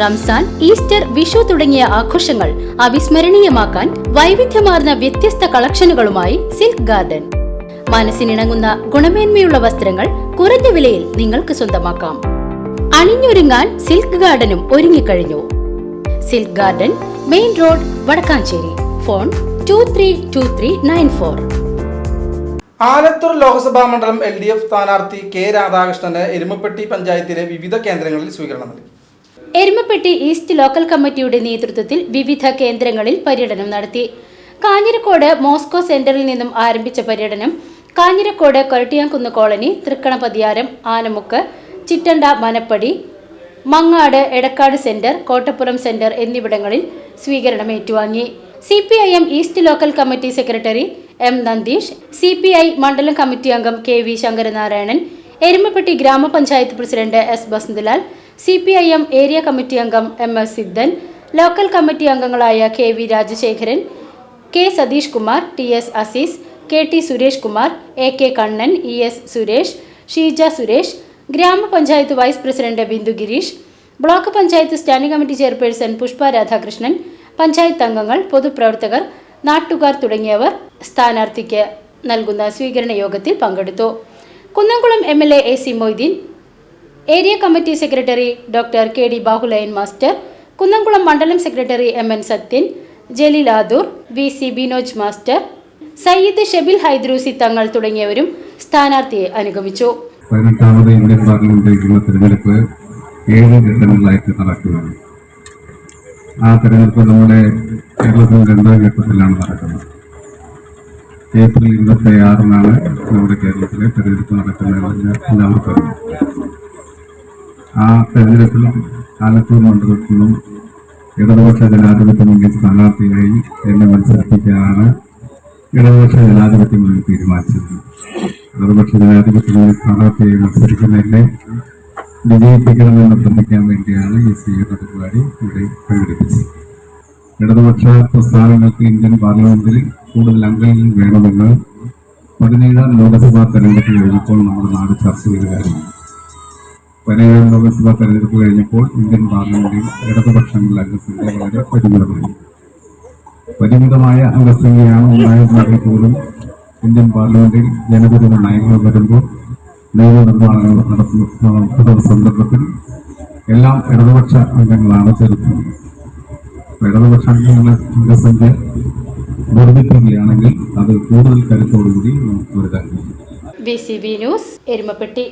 Ramzan Easter Vishu തുടങ്ങിയ ആഘോഷങ്ങൾ അവിസ്മരണീയമാക്കാൻ വൈവിധ്യമാർന്ന വ്യത്യസ്ത കളക്ഷനുകളുമായി സിൽക്ക് ഗാർഡൻ. മനസ്സിനിണങ്ങുന്ന ഗുണമേന്മയുള്ള വസ്ത്രങ്ങൾ കുറഞ്ഞ വിലയിൽ നിങ്ങൾക്ക് സ്വന്തമാക്കാം. അണിഞ്ഞൊരുങ്ങാൻ സിൽക്ക് ഗാർഡനും ഒരുങ്ങിക്കഴിഞ്ഞു. Silk garden main road Vadakkanchery. Phone two three two three nine four Alathur Loksabha മണ്ഡലം എൽ ഡി എഫ് സ്ഥാനാർത്ഥി കെ രാധാകൃഷ്ണന് എരുമപ്പെട്ടി പഞ്ചായത്തിലെ വിവിധ കേന്ദ്രങ്ങളിൽ സ്വീകരണം നൽകി. എരുമപ്പെട്ടി ഈസ്റ്റ് ലോക്കൽ കമ്മിറ്റിയുടെ നേതൃത്വത്തിൽ വിവിധ കേന്ദ്രങ്ങളിൽ പര്യടനം നടത്തി. കാഞ്ഞിരക്കോട് മോസ്കോ സെന്ററിൽ നിന്നും ആരംഭിച്ച പര്യടനം Kanjirakode Korattiyamkunnu colony Thrikkanapathiyaram Anamukku Chittanda Manappadi Mangad Edakkad centre Kottappuram centre എന്നിവിടങ്ങളിൽ സ്വീകരണം ഏറ്റുവാങ്ങി. C P I M east local committee secretary M Nandeesh C P I മണ്ഡലം കമ്മിറ്റി അംഗം കെ വി ശങ്കരനാരായണൻ എരുമപ്പെട്ടി ഗ്രാമപഞ്ചായത്ത് president S Basanthlal C P I M area committee അംഗം M S Sidhan local committee അംഗങ്ങളായ K V Rajasekharan K Satheesh Kumar T S Azeez K T Suresh Kumar A K Kannan E S Suresh Sheeja Suresh ഗ്രാമപഞ്ചായത്ത് vice president Bindu Gireesh block panchayat standing committee chairperson Pushpa Radhakrishnan panchayat അംഗങ്ങൾ പൊതുപ്രവർത്തകർ നാട്ടുകാർ തുടങ്ങിയവർ സ്ഥാനാർത്ഥിക്ക് നൽകുന്ന സ്വീകരണ യോഗത്തിൽ പങ്കെടുത്തു. Kunnamkulam M L A C Moideen area committee secretary doctor K D Bahuleyan master Kunnamkulam മണ്ഡലം secretary M N Sathyan Jaleel Adoor V C Binoj master Sayyid Shebil Haidrusi Thangal തുടങ്ങിയവരും സ്ഥാനാർത്ഥിയെ അനുഗമിച്ചു. പതിനെട്ടാമത് ഇന്ത്യൻ പാർലമെന്റിലേക്കുള്ള തിരഞ്ഞെടുപ്പ് ഏഴ് ഘട്ടങ്ങളിലായിട്ട് നടക്കുകയാണ്. ആ തെരഞ്ഞെടുപ്പ് നമ്മുടെ കേരളത്തിൽ രണ്ടാം ഘട്ടത്തിലാണ് നടക്കുന്നത്. ഏപ്രിൽ ഇരുപത്തി ആറിനാണ് നമ്മുടെ കേരളത്തിലെ തെരഞ്ഞെടുപ്പ് നടക്കുന്നത് എല്ലാവർക്കും ആ തെരഞ്ഞെടുപ്പിൽ ആലത്തൂർ മണ്ഡലത്തിൽ നിന്നും ഇടതുപക്ഷ ജനാധിപത്യ മുന്നണി സ്ഥാനാർത്ഥിയായി എന്നെ മത്സരിപ്പിക്കാനാണ് ഇടതുപക്ഷ ജനാധിപത്യ മുന്നണി തീരുമാനിച്ചത്. ഇടതുപക്ഷ ജനാധിപത്യ മുന്നണി സ്ഥാനാർത്ഥിയായി മത്സരിക്കുന്ന എന്നെ വിജയിപ്പിക്കണമെന്ന് അഭ്യർത്ഥിക്കാൻ വേണ്ടിയാണ് ഈ സ്വീകരണ പരിപാടി ഇവിടെ സംഘടിപ്പിച്ചത്. ഇടതുപക്ഷ പ്രസ്ഥാനങ്ങൾക്ക് ഇന്ത്യൻ പാർലമെന്റിൽ കൂടുതൽ അംഗങ്ങൾ വേണമെന്ന് പതിനേഴാം ലോക്സഭാ തെരഞ്ഞെടുപ്പ് കഴിഞ്ഞപ്പോൾ നമ്മുടെ നാട് ചർച്ച ചെയ്ത കാര്യമാണ് പതിനേഴാം ലോക്സഭാ തെരഞ്ഞെടുപ്പ് കഴിഞ്ഞപ്പോൾ ഇന്ത്യൻ പാർലമെന്റിൽ ഇടതുപക്ഷങ്ങളുടെ അംഗസംഖ്യ വളരെ പരിമിതമായി. പരിമിതമായ അംഗസംഖ്യയാണ് ഉണ്ടായിരുന്നെങ്കിൽ പോലും ഇന്ത്യൻ പാർലമെന്റിൽ ജനവിരുദ്ധ നയങ്ങൾ വരുമ്പോൾ നിയമനിർമ്മാണങ്ങൾ നടത്തുന്ന സന്ദർഭത്തിൽ എല്ലാം ഇടതുപക്ഷ അംഗങ്ങളാണ് ചെലുത്തുന്നത്. ഇടതുപക്ഷ അംഗങ്ങളുടെ അംഗസംഖ്യ വർദ്ധിപ്പിക്കുകയാണെങ്കിൽ അത് കൂടുതൽ കരുത്തോടുകൂടി നമുക്ക് വരുത്താൻ V C B news Erumappetty.